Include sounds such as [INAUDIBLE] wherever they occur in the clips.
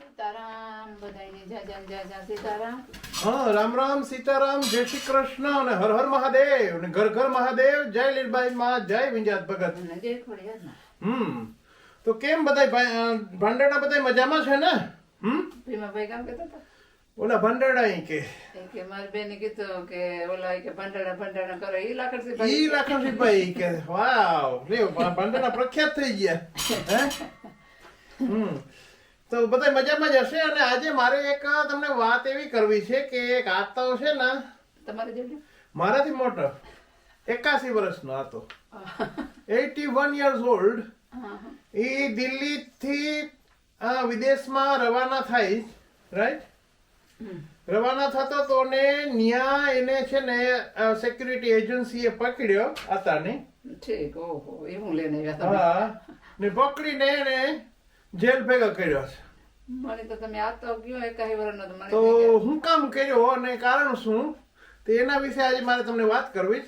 સીતારામ સીતારામ. હા રામ રામ સીતારામ જય શ્રી કૃષ્ણ અને હર હર મહાદેવ અને ઘર ઘર મહાદેવ જય લીલબાઈ માં જય વિંજાત ભગત. હમ તો કેમ બધા ભાંડેડા બધા મજામાં છે ને? હમ? ભીમાભાઈ કામ કરતા હતા? ઓલા ભાંડેડા અહીં કે. કે મારી બેને કીધું કે ઓલા કે ભંડારા ભંડારા કરો ઈ લાકડથી ભાઈ ઈ લાખનસિંહભાઈ ભાઈ કે. વાવ રે ભા- પ્રખ્યાત થઈ ગયા. હે? [LAUGHS] હમ. તો બધાય મજામાં જ હશે અને આજે મારે એક તમને વાત એવી કરવી છે કે એક આતો છે ને તમારે જેટલું મારાથી મોટો. એકાસી વર્ષનો હતો [LAUGHS] એટી વન યર્સ ઓલ્ડ. એ દિલ્હીથી વિદેશમાં રવાના થાય. રાઈટ? રવાના થતો તો ને ન્યા એને છે ને સિક્યુરિટી એજન્સીએ પકડ્યો આતાને. ઠીક ઓહો એ હું લઈને હા. ને પકડીને એને જેલ ભેગા કર્યો છે. મને તો તમે આ તો ગયો એકાઈ વર્ષનો તો મને તો હું કામ કર્યો અને કારણ શું? તો એના વિશે આજે મારે તમને વાત કરવી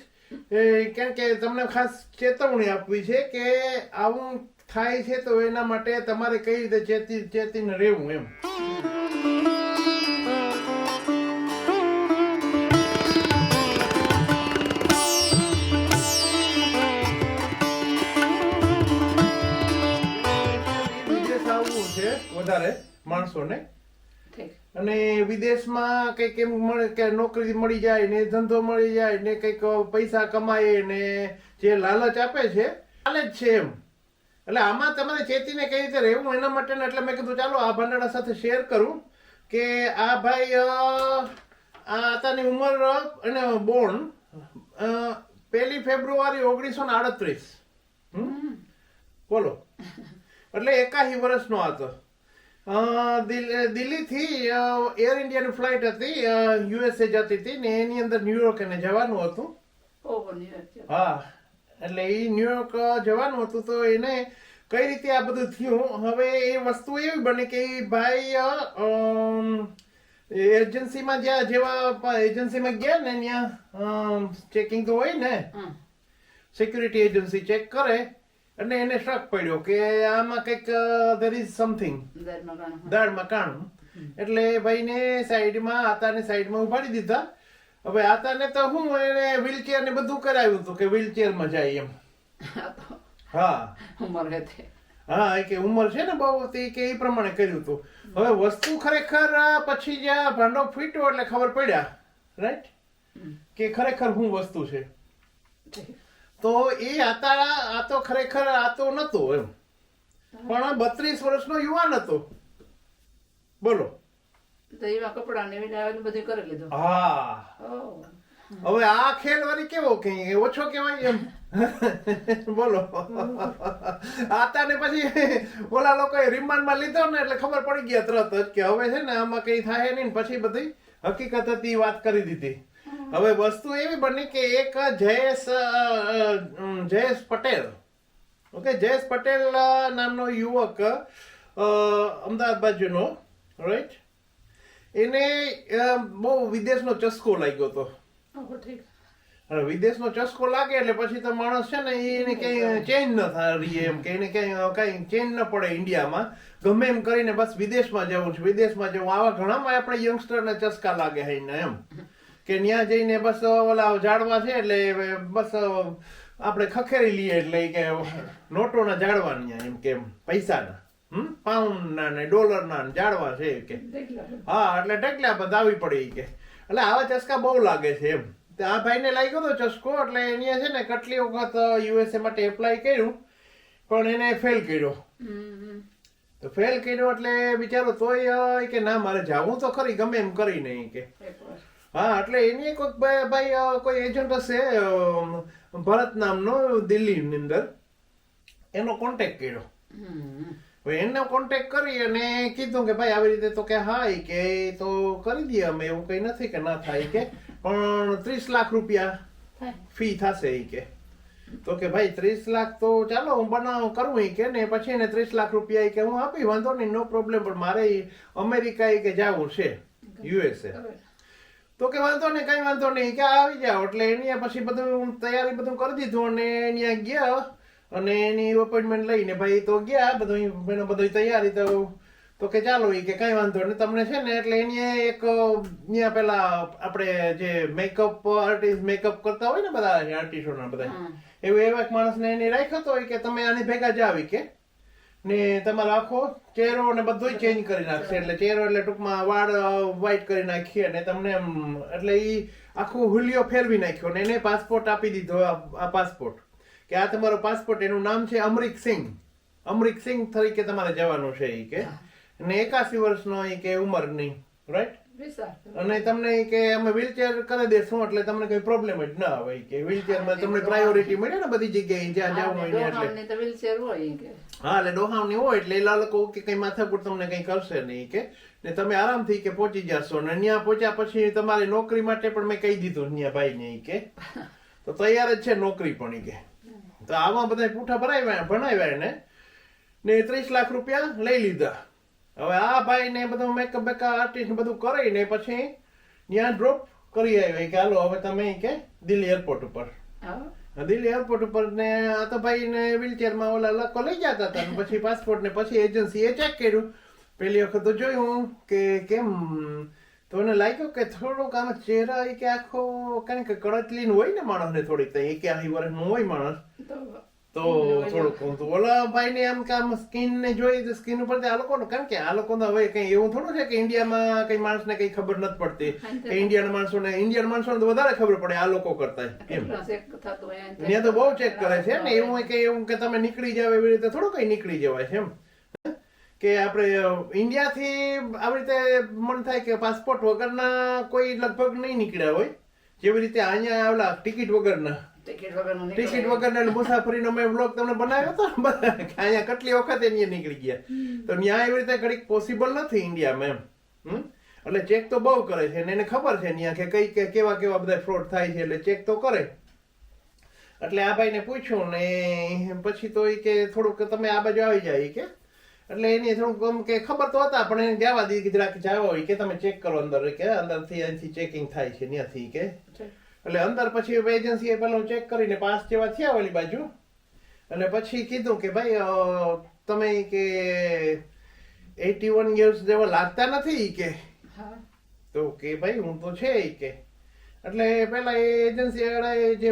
છે. કેમ કે તમને ખાસ ચેતવણી આપવી છે કે આવું થાય છે તો એના માટે તમારે કઈ રીતે ચેતી ચેતીને રહેવું એમ. માણસોને. અને વિદેશમાં કંઈક એમ મળે કે નોકરી મળી જાય ને ધંધો મળી જાય ને કંઈક પૈસા કમાય ને જે લાલચ આપે છે લાલચ છે એમ. એટલે આમાં તમારે ચેતીને કઈ રીતે રહેવું એના માટે એટલે મેં કીધું ચાલો આ ભંડારા સાથે શેર કરું કે આ ભાઈ આ આતાની ઉંમર અને બોર્ન પહેલી ફેબ્રુઆરી ઓગણીસો ને આડત્રીસ. બોલો. એટલે એકાહી વર્ષનો હતો દિલ્હીથી એર ઇન્ડિયાની ફ્લાઇટ હતી યુએસએ જતી હતી ને એની અંદર ન્યુયોર્ક એને જવાનું હતું. હા એટલે એ ન્યુયોર્ક જવાનું હતું તો એને કઈ રીતે આ બધું થયું? હવે એ વસ્તુ એવી બને કે ભાઈ એજન્સીમાં જ્યાં જેવા એજન્સીમાં ગયા ને ત્યાં ચેકિંગ તો હોય ને. સિક્યુરિટી એજન્સી ચેક કરે અને એને શક પડ્યો કે આમાં કંઈક ધેર ઇઝ સમથિંગ દાળમાં કાણું એટલે ભાઈને સાઈડમાં આતાને સાઈડમાં ઉભાડી દીધા. હવે આતાને તો હું એને વ્હીલચેર ને બધું કરાવ્યું હતું કે વ્હીલચેરમાં જાય એમ. [LAUGHS] હા. ઉંમર હતી હા એ કે ઉંમર છે ને બહુ તે કે એ પ્રમાણે કર્યું હતું. હવે વસ્તુ ખરેખર પછી જ્યાં ભાંડો ફીટ્યો એટલે ખબર પડ્યા રાઈટ કે ખરેખર શું વસ્તુ છે. તો એ હતા આ તો ખરેખર આ તો નતો એમ. પણ બત્રીસ વર્ષનો યુવાન હતો. બોલો. હા. હવે આ ખેલ વળી કેવો કઈ ઓછો કેવાય એમ. બોલો. આતા ને પછી ઓલા લોકોએ રિમાન્ડમાં લીધો ને એટલે ખબર પડી ગયા તરત જ કે હવે છે ને આમાં કઈ થાય નહીં પછી બધી હકીકત હતી વાત કરી દીધી. હવે વસ્તુ એવી બની કે એક જયેશ જયેશ પટેલ. ઓકે જયેશ પટેલ નામનો યુવક અમદાવાદ બાજુનો રાઈટ એને બહુ વિદેશનો ચસ્કો લાગ્યો હતો હવે વિદેશનો ચસ્કો લાગે એટલે પછી તો માણસ છે ને એને ક્યાંય ચેન્જ ન થાય એમ કે એને ક્યાંય કઈ ચેન્જ ન પડે ઇન્ડિયામાં. ગમે એમ કરીને બસ વિદેશમાં જવું છે. વિદેશમાં જવું. આવા ઘણામાં આપણે યંગસ્ટરને ચસ્કા લાગે હે એમ. કે ત્યાં જઈને બસ ઓલા ઝાડવા છે એટલે બસ આપણે ખખેરી લઈએ એટલે કે નોટોના ઝાડવા એમ કે પૈસાના. હમ? પાઉન્ડના ને ડોલરના ઝાડવા છે કે. હા એટલે ઢગલા બધા આવી પડી કે. એટલે આવા ચસ્કા બહુ લાગે છે એમ. તો આ ભાઈને લાગ્યો તો ચસ્કો એટલે એને છે ને કેટલી વખત યુએસએ માટે એપ્લાય કર્યું પણ એને ફેલ કર્યો. તો ફેલ કર્યો એટલે બિચારો તોય કે ના મારે જાવું તો ખરી ગમે એમ કરીને નહીં કે. હા એટલે એની કોઈક ભાઈ કોઈ એજન્ટ હશે ભરત નામનો દિલ્હીની અંદર. એનો કોન્ટેક્ટ કર્યો. એનો કોન્ટેક્ટ કરી અને કીધું કે ભાઈ આવી રીતે તો કે હા કે તો કરી દઈએ અમે એવું કઈ નથી કે ના થાય કે. પણ ત્રીસ લાખ રૂપિયા ફી થશે એ કે. તો કે ભાઈ ત્રીસ લાખ તો ચાલો હું બનાવ કરું એ કે ને પછી એને ત્રીસ લાખ રૂપિયા કે હું આપી વાંધો નહીં નો પ્રોબ્લેમ પણ મારે અમેરિકા એ કે જવું છે યુએસએ. તો કે વાંધો નહીં કઈ વાંધો નહીં. કે આવી જાઓ. એટલે એની પછી બધું તૈયારી બધું કરી દીધું અને ત્યાં ગયા અને એની અપોઇન્ટમેન્ટ લઈને ભાઈ તો ગયા બધું એનો બધી તૈયારી તો તો કે ચાલો એ કે કઈ વાંધો નહીં તમને છે ને એટલે એની એક ત્યાં પેલા આપણે જે મેકઅપ આર્ટિસ્ટ મેકઅપ કરતા હોય ને બધા આર્ટિસ્ટોના બધા એવું એવા એક માણસને એને રાખ્યો તો કે તમે આની ભેગા જ આવી કે. ને તમારો આખો ચહેરો ને બધું ચેન્જ કરી નાખશે. એટલે ચહેરો એટલે ટૂંકમાં વાળ વ્હાઈટ કરી નાખીએ અને તમને એમ એટલે એ આખું હુલિયો ફેરવી નાખ્યો ને એને પાસપોર્ટ આપી દીધો આ પાસપોર્ટ કે આ તમારો પાસપોર્ટ એનું નામ છે અમરીક સિંહ અમરીક સિંહ તરીકે તમારે જવાનું છે એ કે. ને એકાસી વર્ષનો એ કે ઉંમરની રાઈટ. અને તમને કે અમે વ્હીલચેર કરી દેશું એટલે તમને કઈ પ્રોબ્લેમ જ ના આવે. ઈ કે વ્હીલચેરમાં તમને પ્રાયોરિટી મળે ને બધી જગ્યાએ જ્યાં જવું હોય એટલે. તો wheelchair હોય કે. હા એટલે ડોહાવની હોય એટલે એ લોકો કે કઈ માથાકૂટ તમને કઈ કરશે નહીં કે. ને તમે આરામથી કે પહોંચી જશો ને ત્યાં પહોંચ્યા પછી તમારી નોકરી માટે પણ મેં કહી દીધું ત્યાં ભાઈ ને કે. તો તૈયાર જ છે નોકરી પણ કે. તો આમાં બધા પૂઠા ભરાવ્યા ભણાવ્યા એને. ને ત્રીસ લાખ રૂપિયા લઈ લીધા. હવે આ ભાઈ ને બધું મેકઅપ બેકઅપ આર્ટિસ્ટ બધું કરીને પછી ત્યાં ડ્રોપ કરી આવ્યો. કે હાલો હવે તમે કે દિલ્હી એરપોર્ટ ઉપર. હા. દિલ્હી એરપોર્ટ ઉપર ને આ તો ભાઈ ને વ્હીલચેરમાં ઓલા લોકો લઈ જતા હતા પછી પાસપોર્ટ ને પછી એજન્સીએ ચેક કર્યું. પેલી વખત તો જોયું કે કેમ તો એને લાગ્યું કે થોડુંક આમ ચહેરા એ કે આખો કારણ કે કડતલીન હોય ને માણસને થોડીક તો એક્યાસી વર્ષનું હોય માણસ. તો થોડુંક તો ઓલા ભાઈ ને આમ કે આમ સ્કિન ને જોઈ તો સ્કિન ઉપર આ લોકો કારણ કે આ લોકો હવે કઈ એવું થોડું છે કે ઇન્ડિયામાં કઈ માણસને કઈ ખબર નથી પડતી. કે ઇન્ડિયન માણસોને ઇન્ડિયન માણસોને તો વધારે ખબર પડે આ લોકો કરતા એમ. એમ. ત્યાં તો બહુ ચેક કરે છે ને એવું હોય કે એવું કે તમે નીકળી જાવ એવી રીતે થોડું કઈ નીકળી જવાય છે એમ. કે આપણે ઇન્ડિયાથી આવી રીતે મન થાય કે પાસપોર્ટ વગરના કોઈ લગભગ નહીં નીકળ્યા હોય. જેવી રીતે અહીંયા આવલા ટિકિટ વગરના. ટિકિટ વગરનું. ટિકિટ વગરના મુસાફરીનો મેં બ્લોગ તમને બનાવ્યો હતો અહીંયા કેટલી વખત અહીંયા નીકળી ગયા. તો ત્યાં એવી રીતે ઘડીક પોસિબલ નથી ઇન્ડિયામાં એમ. એટલે ચેક તો બહુ કરે છે એને ખબર છે ન્યા કે કઈ કે કેવા કેવા બધા ફ્રોડ થાય છે એટલે ચેક તો કરે. એટલે આ ભાઈને પૂછ્યું ને પછી તો એ કે થોડુંક તમે આ બાજુ આવી જાય કે. એટલે એની થોડુંક આમ કે ખબર તો હતા પણ એને જવા દીધી કે જરાક જાવ કે તમે ચેક કરો અંદર કે અંદરથી અહીંથી ચેકિંગ થાય છે ત્યાંથી કે. એટલે અંદર પછી એજન્સીએ પેલો ચેક કરીને પાસ જેવા થયા ઓલી બાજુ. અને પછી કીધું કે ભાઈ તમે કે એટી વન યર્સ જેવા લાગતા નથી કે? તો કે ભાઈ હું તો છે કે. એટલે પેલા એ એજન્સી વાળા જે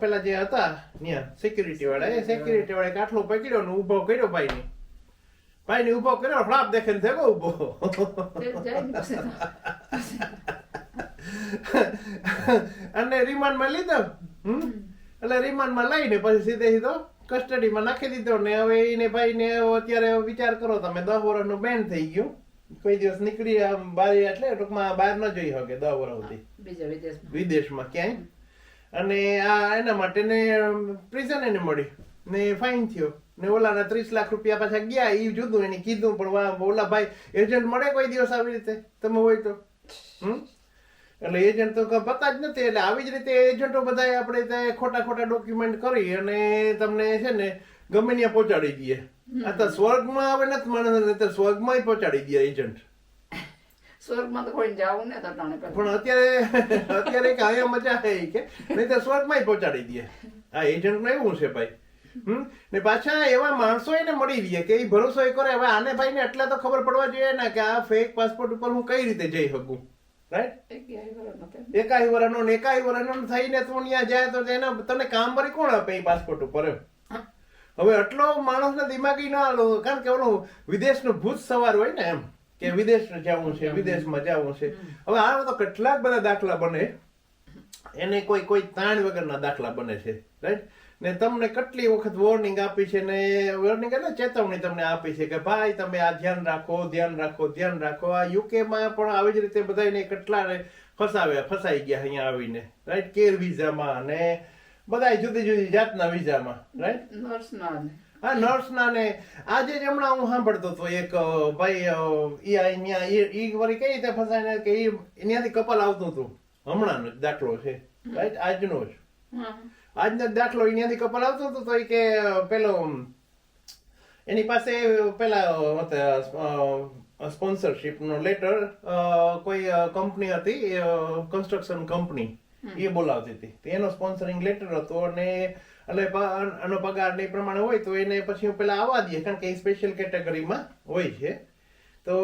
પેલા જે હતા ત્યાં સિક્યુરિટી વાળા એ સિક્યુરિટી વાળા કાટલો પકડ્યો ને ઊભો કર્યો ભાઈ ને ભાઈ ને ઊભો કર્યો ફ્લાપ દેખે ને થયો ઊભો. અને રિમાન્ડમાં લીધો. હમ? એટલે રિમાન્ડમાં લઈને પછી સીધે સીધો કસ્ટડીમાં નાખી દીધો. ને હવે એને ભાઈને અત્યારે વિચાર કરો તમે દસ વર્ષનું બેન થઈ ગયું. કોઈ દિવસ નીકળી આમ બહાર એટલે ટૂંકમાં બહાર ન જઈ શકે દસ વર્ષ સુધી. વિદેશમાં. ક્યાંય. અને આ એના માટે ને પ્રિઝન એને મળી ને ફાઇન થયો. ને ઓલાના ત્રીસ લાખ રૂપિયા પાછા ગયા એ જુદું એને કીધું. પણ ઓલા ભાઈ એજન્ટ મળે કોઈ દિવસ આવી રીતે? તમે હોય તો. હમ? એટલે એજન્ટ તો પતા જ નથી. એટલે આવી જ રીતે એજન્ટો બધા આપણે ત્યાં ખોટા ખોટા ડોક્યુમેન્ટ કરી અને તમને છે ને ગમે ત્યાં પહોંચાડી દઈએ. આ તો સ્વર્ગમાં આવે નથી માણસ તો સ્વર્ગમાં પહોંચાડી દે એજન્ટ સ્વર્ગમાં તો કોઈ જાવું ને પણ અત્યારે અત્યારે કે અહીંયા મજા આવે કે નહીં તો સ્વર્ગમાં પહોંચાડી દે આ એજન્ટનું એવું છે ભાઈ. ને પાછા એવા માણસો એને મળી રહ્યા કે એ ભરોસો એ કરે. હવે આને ભાઈ ને એટલા તો ખબર પડવા જોઈએ ને કે આ ફેક પાસપોર્ટ ઉપર હું કઈ રીતે જઈ શકું? રાઈટ. એકાઈ વરનો એકાઈ વરનો થઈને તું ત્યાં જાય તો એને તને કામ ભરી કોણ આપે એ પાસપોર્ટ ઉપર એમ? હવે આટલો માણસને દિમાગી ના આવ્યો કારણ કે ઓલું વિદેશનું ભૂત સવાર હોય ને એમ કે વિદેશ જવું છે વિદેશમાં જવું છે. હવે આ તો કેટલાક બધા દાખલા બને. એને કોઈ કોઈ તાણ વગરના દાખલા બને છે. રાઈટ? ને તમને કેટલી વખત વોર્નિંગ આપી છે ને વોર્નિંગ એટલે ચેતવણી તમને આપી છે કે ભાઈ તમે આ ધ્યાન રાખો ધ્યાન રાખો ધ્યાન રાખો. આ યુકેમાં પણ આવી જ રીતે બધાને કેટલા ફસાવ્યા ફસાઈ ગયા અહીંયા આવીને રાઈટ કેર વિઝામાં ને બધા જુદી જુદી જાતના વિઝામાં રાઈટ નર્સના હા નર્સના ને. આજે જ હમણાં હું સાંભળતો હતો એક ભાઈ ઈ અહીંયા ઈ ઈ વળી કઈ રીતે ફસાઈને કે ઈ ત્યાંથી કપલ આવતું હતું. હમણાંનો દાખલો છે રાઈટ આજનો જ. હા. આજનો જ દાખલો અહીંયાથી કપલ આવતું હતું તો એ કે પેલો એની પાસે પેલા સ્પોન્સરશિપ નો લેટર કોઈ કંપની હતી કન્સ્ટ્રક્શન કંપની એ બોલાવતી હતી. તો એનો સ્પોન્સરિંગ લેટર હતો અને એટલે આનો પગાર ને એ પ્રમાણે હોય તો એને પછી હું પેલા આવવા દઈએ કારણ કે એ સ્પેશિયલ કેટેગરીમાં હોય છે. તો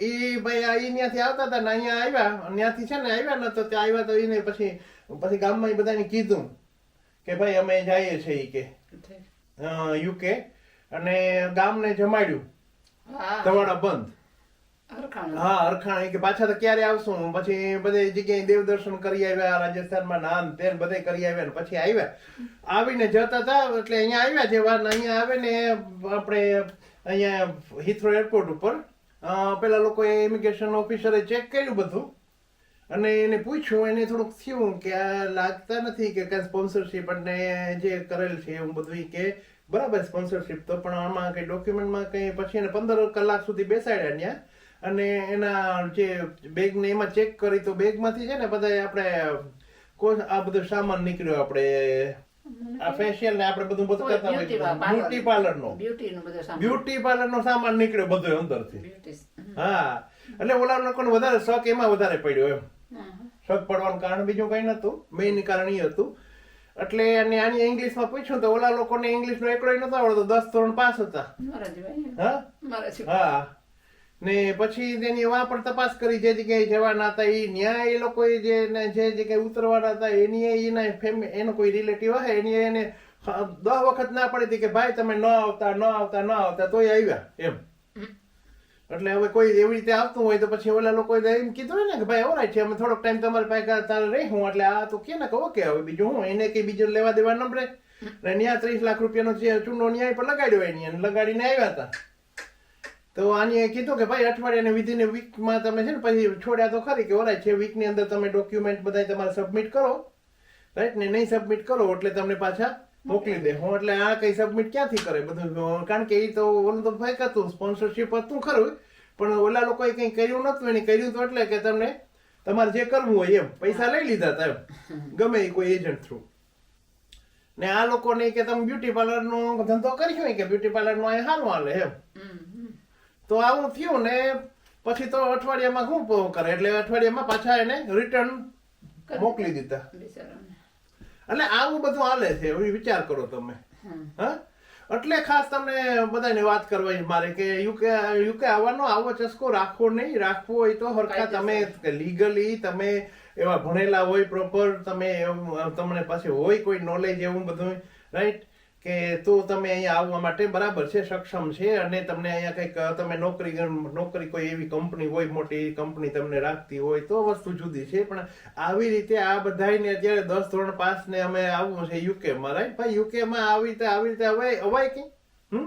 એ ભાઈ ત્યાંથી આવતા હતા ને અહીંયા આવ્યા ત્યાંથી છે ને આવ્યા ને તો ત્યાં આવ્યા તો એને પછી પછી ગામમાં એ બધાને કીધું કે ભાઈ અમે જઈએ છીએ કે. યુકે. અને ગામને જમાડ્યું. હા. ધવાડા બંધ. હા અરખાણ. કે પાછા તો ક્યારે આવશું? પછી બધી જગ્યાએ દેવ દર્શન કરી આવ્યા રાજસ્થાનમાં નાન તેન બધે કરી આવ્યા ને પછી આવ્યા. આવીને જતા હતા એટલે અહીંયા આવ્યા જે વાર અહીંયા આવે ને આપણે અહીંયા હિથ્રો એરપોર્ટ ઉપર. પેલા લોકોએ ઇમિગ્રેશન ઓફિસરે ચેક કર્યું બધું. અને એને પૂછ્યું એને થોડુંક થયું કે આ લાગતા નથી કે કાંઈ સ્પોન્સરશિપ અને જે કરેલ છે એવું બધું કે બરાબર સ્પોન્સરશિપ તો પણ આમાં કઈ ડોક્યુમેન્ટમાં કઈ પછી એને પંદર કલાક સુધી બેસાડ્યા ત્યાં. અને એના જે બેગ ને એમાં ચેક કરી તો બેગમાંથી છે ને બધા આપણે આ બધો સામાન નીકળ્યો આપણે. આ ફેશિયલ ને આપણે બધું બધું કરતા બ્યુટી હોય બ્યુટી પાર્લર નો. બ્યુટી પાર્લર નો સામાન નીકળ્યો બધો અંદરથી. થી હા. એટલે ઓલા લોકોને વધારે શોખ એમાં વધારે પડ્યો એમ. શોખ પડવાનું કારણ બીજું કઈ નતું મેઇન કારણ એ હતું. એટલે અને આની ઇંગ્લિશમાં પૂછ્યું તો ઓલા લોકોને ઇંગ્લિશ નો એકડો નતો આવડતો. દસ ધોરણ પાસ હતા. હા? ને પછી તેની વા પણ તપાસ કરી જે જગ્યાએ જવાના હતા એ ન્યા એ લોકોએ જે જે જગ્યાએ ઉતરવાના હતા એની એના ફેમિલી એનો કોઈ રિલેટિવ હોય એની એને દસ વખત ના પડી હતી કે ભાઈ તમે ન આવતા ન આવતા ન આવતા તોય આવ્યા. એમ. એટલે હવે કોઈ એવી રીતે આવતું હોય તો પછી ઓલા લોકો એમ કીધું ને કે ભાઈ ઓરાય છે, અમે થોડોક ટાઈમ તમારી પાસે તારે રહી એટલે આ તો કે ને કે હવે બીજું હું એને કઈ બીજું લેવા દેવા ન પડે અને ન્યા ત્રીસ લાખ રૂપિયાનો જે ચૂનો ન્યાય પર લગાડ્યો એની અને લગાડીને આવ્યા હતા. તો આની કીધું કે ભાઈ અઠવાડિયાને વિધિને વીકમાં તમે છે ને પછી છોડ્યા તો ખરી કે ઓરાય છે વીકની અંદર તમે ડોક્યુમેન્ટ બધા તમારે સબમિટ કરો. રાઈટ ને નહીં સબમિટ કરો, એટલે તમને પાછા મોકલી દે. હું એટલે આ કઈ સબમિટ ક્યાંથી કરે બધું? કારણ કે એ તો ઓલું તો ફેક હતું સ્પોન્સરશિપ હતું ખરું પણ ઓલા લોકોએ કંઈ કર્યું નતું એને કર્યું તો એટલે કે તમને તમારે જે કરવું હોય એમ પૈસા લઈ લીધા હતા એમ. ગમે એ કોઈ એજન્ટ થ્રુ ને આ લોકોને કે તમે બ્યુટી પાર્લરનો ધંધો કર્યો હોય કે બ્યુટી પાર્લરનો અહીં સારું હાલે એમ. તો આવું થયું ને પછી તો અઠવાડિયામાં શું કરે? એટલે અઠવાડિયામાં પાછા એને રિટર્ન મોકલી દીધા. એટલે આવું બધું હાલે છે વિચાર કરો તમે. હા? એટલે ખાસ તમને બધાને વાત કરવાની મારે કે યુકે યુકે આવવાનો આવો ચસ્કો રાખવો નહીં રાખવો હોય તો હરખા તમે લીગલી તમે એવા ભણેલા હોય પ્રોપર તમે તમને પાસે હોય કોઈ નોલેજ એવું બધું રાઈટ કે તો તમે અહીંયા આવવા માટે બરાબર છે, સક્ષમ છે અને તમને અહીંયા કંઈક તમે નોકરી નોકરી કોઈ એવી કંપની હોય, મોટી કંપની તમને રાખતી હોય તો વસ્તુ જુદી છે. પણ આવી રીતે આ બધાને અત્યારે દસ ધોરણ પાસ ને અમે આવવું છે યુકેમાં રાઈટ? ભાઈ યુકેમાં આવી રીતે આવી રીતે અવાય અવાય કઈ? હમ?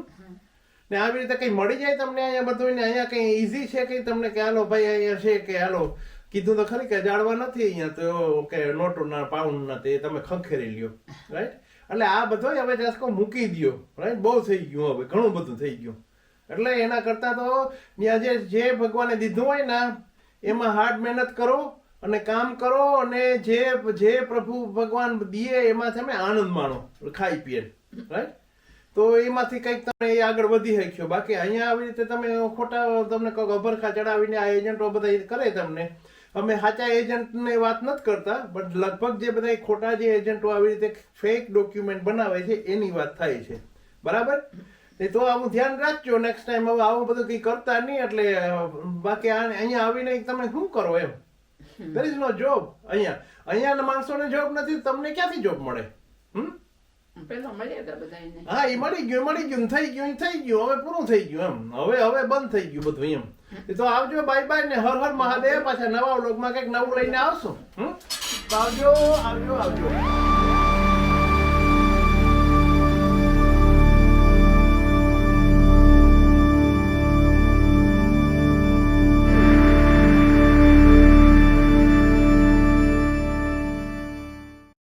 ને આવી રીતે કઈ મળી જાય તમને અહીંયા બધું ને અહીંયા કઈ ઈઝી છે કે તમને કે, હાલો ભાઈ, અહીંયા છે કે, હાલો. કીધું તો ખરી કે જાળવા નથી અહીંયા તો કે નોટો ના પાઉન્ડ નથી તમે ખંખેરી લ્યો. રાઈટ? એટલે આ બધો હવે જાસ્કો મૂકી દ્યો રાઈટ બહુ થઈ ગયું હવે, ઘણું બધું થઈ ગયું. એટલે એના કરતા તો ત્યાં જે જે ભગવાને દીધું હોય ને, એમાં હાર્ડ મહેનત કરો અને કામ કરો અને જે જે પ્રભુ ભગવાન દીએ એમાં તમે આનંદ માણો, ખાઈ પીએ રાઈટ તો એમાંથી કંઈક તમે એ આગળ વધી શક્યો. બાકી અહીંયા આવી રીતે તમે ખોટા તમને કહો અભરખા ચડાવીને આ એજન્ટો બધા કરે તમને. અમે સાચા એજન્ટને વાત નથી કરતા બટ લગભગ જે બધા ખોટા જે એજન્ટો આવી રીતે ફેક ડોક્યુમેન્ટ બનાવે છે એની વાત થાય છે. બરાબર? એ તો આવું ધ્યાન રાખજો નેક્સ્ટ ટાઈમ હવે આવું બધું કંઈ કરતા નહીં એટલે બાકી આ અહીંયા આવીને તમે શું કરો એમ? દેર ઇઝ નો જોબ અહીંયા. અહીંયાના માણસોને જોબ નથી તમને ક્યાંથી જોબ મળે? હમ? હા એ મળી ગયું મળી ગયું થઈ ગયું થઈ ગયું હવે પૂરું થઈ ગયું એમ. હવે હવે બંધ થઈ ગયું બધું એમ. એ તો આવજો બાય બાય ને હર હર મહાદેવ. પાછા નવા વ્લોગમાં કંઈક નવું લઈને આવશું હમ? આવજો આવજો આવજો.